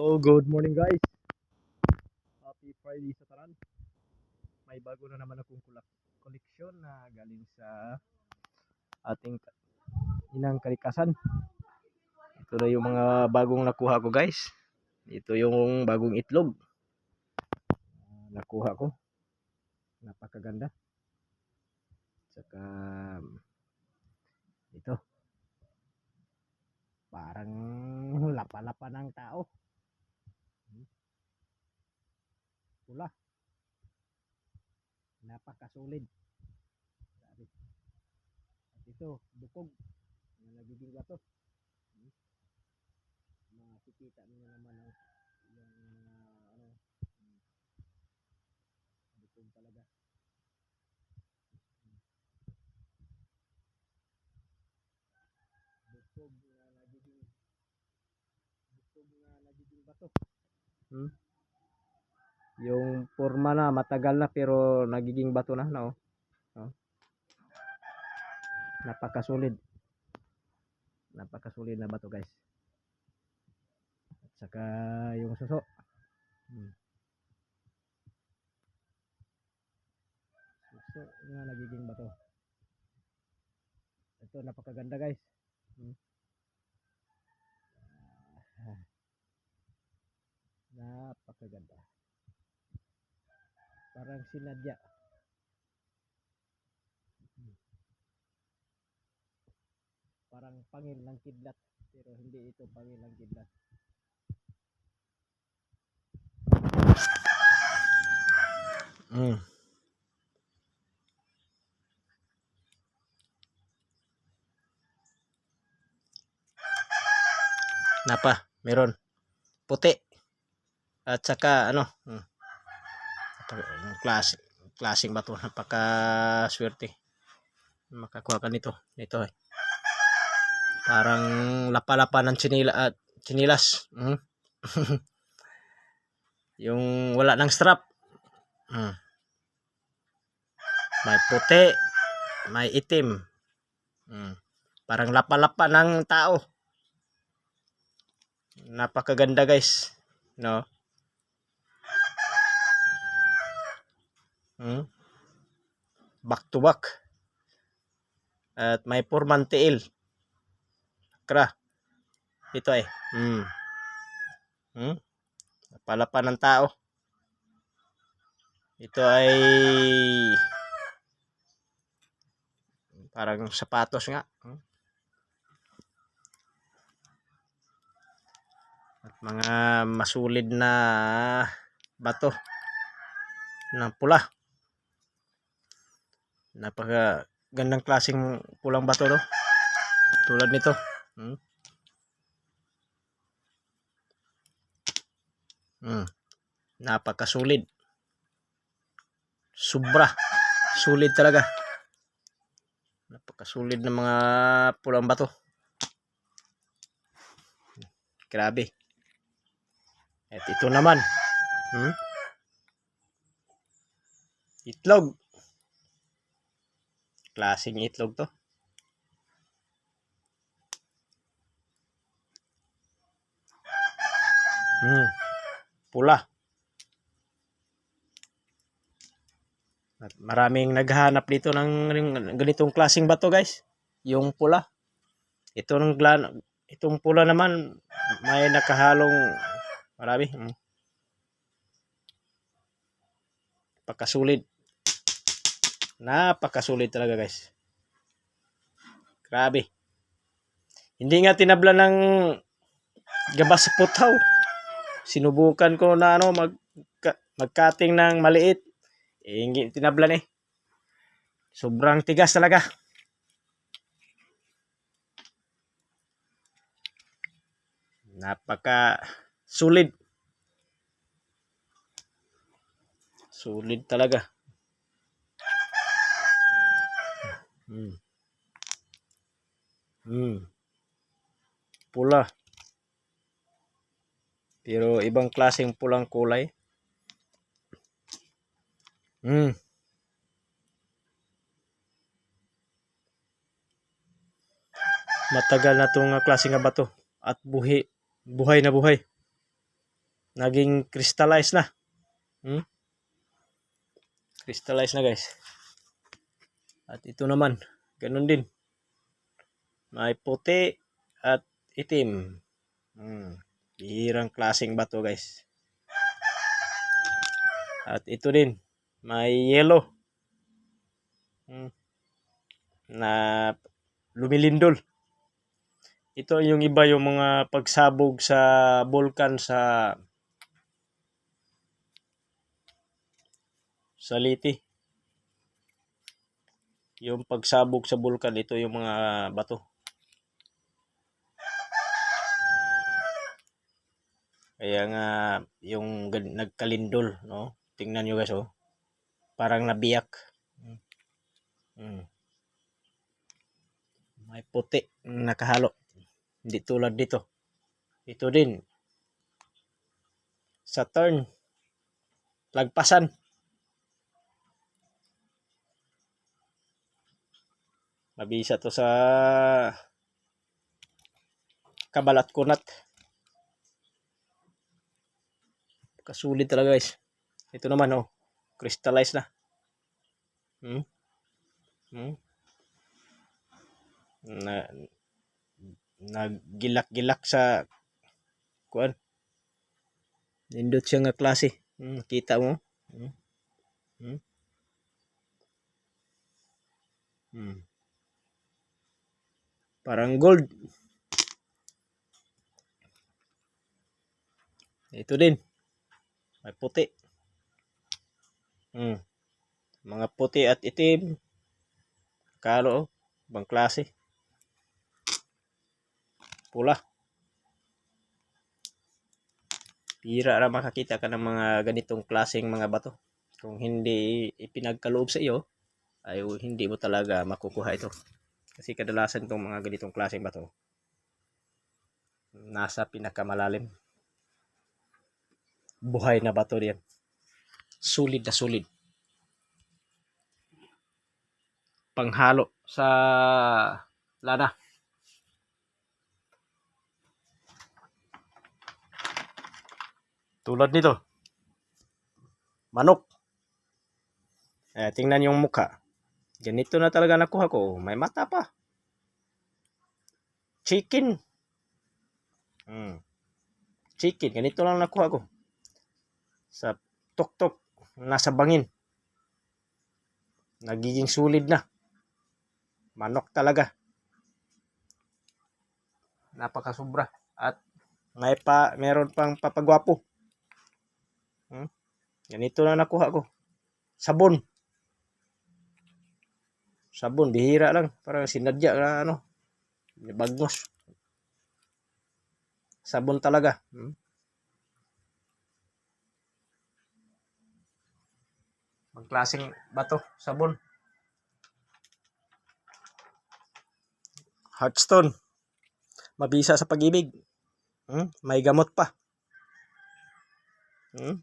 So, good morning guys. Happy Friday sa taran. May bago na naman akong koleksyon na galing sa ating inang kalikasan. Ito na yung mga bagong nakuha ko guys. Ito yung bagong itlog. Ah, nakuha ko. Napakaganda. Saka ito. Parang lapa-lapa ng tao. Pula. Napakasulit. Sabi. At ito, bukog. Na nagiging bato. Hmm. Makikita niyo naman ang yung ah, ano, talaga. Bukog na nagiging bukog na nagiging bato. Hmm? Yung forma na matagal na pero nagiging bato na no. no? Napakasulid. Napakasulid na bato guys. At saka yung suso. Hmm. Suso na nagiging bato. Ito napakaganda guys. Hmm. Ah. Napakaganda. Parang sinadya. Parang pangil ng kidlat. Pero hindi ito pangil ng kidlat. Mm. Napa, meron. Puti. At saka ano, mm. Klase, klaseng bato, napaka swerte. Makakuha ka nito, nito eh. Parang lapa-lapa ng chinila at chinilas. Mm. yung wala ng strap. Mm. May puti, may itim. Mm. Parang lapa-lapa ng tao. Napakaganda guys. No? Mm. Back to back. At may forman tiil. Kra. Ito eh. Mm. Mm. Palapa ng tao. Ito ay parang sapatos nga. Mm. At mga masulid na bato ng pula. Napaka gandang klaseng pulang bato to. Tulad nito. Hmm. Hmm. Napakasulit. Sobra. Sulit talaga. Napakasulit ng mga pulang bato. Grabe. At ito naman. Hmm? Itlog. Klaseng itlog to. Hmm. Pula. At maraming naghahanap dito ng ng ganitong klaseng bato, guys. Yung pula. Ito ng itong pula naman may nakahalong marami. Hmm. Napakasulit. Napakasulit talaga, guys. Grabe. Hindi nga tinabla ng gabas sa putaw. Sinubukan ko na ano mag mag-cutting ng maliit. Eh, hindi tinablan eh. Sobrang tigas talaga. Napaka sulit. Sulit talaga. Hmm. Hmm. Pula. Pero ibang klaseng pulang kulay. Hmm. Matagal na itong klase nga bato at buhi, buhay na buhay. naging crystallize na. Hmm? Crystallize na guys. At ito naman, ganun din. May puti at itim. Hmm. Bihirang klaseng bato guys. At ito din, may yellow. Hmm. Na lumilindol. Ito yung iba yung mga pagsabog sa bulkan sa sa Liti. Yung pagsabog sa bulkan, ito yung mga bato. Kaya nga, yung nagkalindol, no? Tingnan nyo guys, oh. Parang nabiyak. Mm. May puti na nakahalo. Hindi tulad dito. Ito din. Saturn. Lagpasan. Mabisa to sa kabalat kunat. Kasulit talaga guys. Ito naman oh. Crystallize na. Hmm? Hmm? Na nagilak-gilak sa kuan. Nindot siya nga klase. Hmm, kita mo? Hmm? Hmm? Hmm. Parang gold. Ito din. May puti. Hmm. Mga puti at itim. Kalo, oh. Ibang klase. Pula. Pira ra makakita ka ng mga ganitong klaseng mga bato. Kung hindi ipinagkaloob sa iyo, ay hindi mo talaga makukuha ito. Kasi kadalasan itong mga ganitong klaseng bato, nasa pinakamalalim. Buhay na bato yan. Sulit na sulit. Panghalo sa lana. Tulad nito. Manok. Eh, tingnan yung mukha. Ganito na talaga nakuha ko. May mata pa. Chicken. Hmm. Chicken. Ganito lang nakuha ko. Sa tok-tok. Nasa bangin. Nagiging sulit na. Manok talaga. Napakasubra. At may pa, meron pang papagwapo. Hmm? Ganito lang nakuha ko. Sabon. Sabon, bihira lang. Parang sinadya na ano. Bagnos. Sabon talaga. Hmm? Ang klaseng bato, sabon. Heartstone. Mabisa sa pag-ibig. Hmm? May gamot pa. Hmm?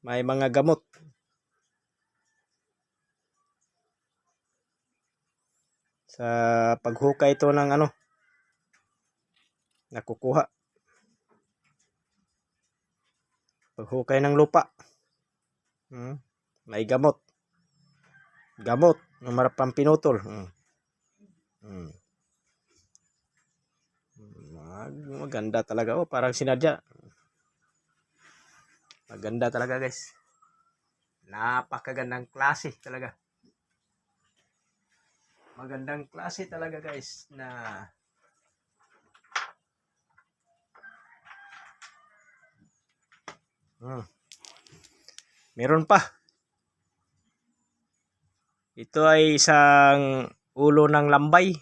May mga gamot. Sa paghukay ito ng ano, nakukuha. Paghukay ng lupa. Hmm? May gamot. Gamot. Numarap pang pinutol. Hmm. Hmm. Mag- Maganda talaga. Oh, parang sinadya. Maganda talaga guys. Napakagandang klase talaga. Magandang klase talaga guys na Hmm. Meron pa. Ito ay isang ulo ng lambay.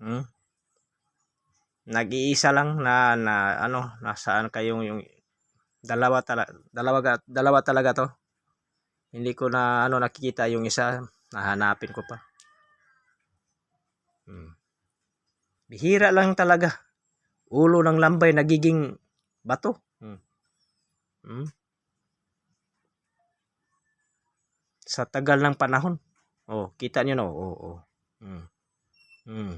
Hmm. Nag-iisa lang na, na ano, nasaan kayong yung dalawa talaga dalawa, dalawa talaga to. Hindi ko na ano nakikita yung isa, nahanapin ko pa. Hmm. Bihira lang talaga. Ulo ng lambay nagiging bato. Hmm. Hmm. Sa tagal ng panahon. Oh, kita niyo no. Oh, oh. Hmm. Hmm.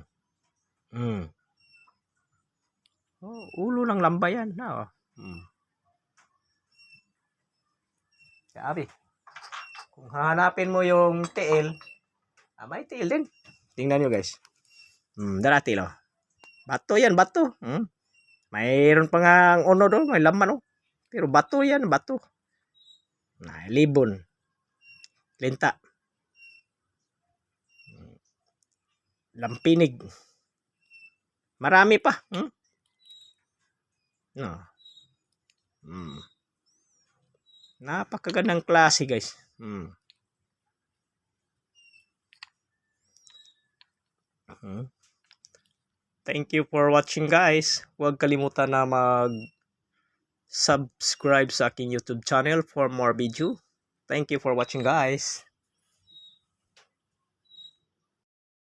Hmm. Oh, ulo ng lambay yan. Ah, oh. Hmm. Sabi. Kung hahanapin mo yung tiil, ah, may tiil din. Tingnan nyo guys. Hmm, dara tiil oh. Bato yan, bato. Hmm. Mayroon pa nga ang uno doon, may laman oh. Pero bato yan, bato. Nah, libon. Linta. Hmm. Lampinig. Marami pa. Hmm? No. Hmm. Napakagandang klase, guys. Hmm. Hmm. Thank you for watching, guys. Huwag kalimutan na mag subscribe sa aking YouTube channel for more video. Thank you for watching, guys.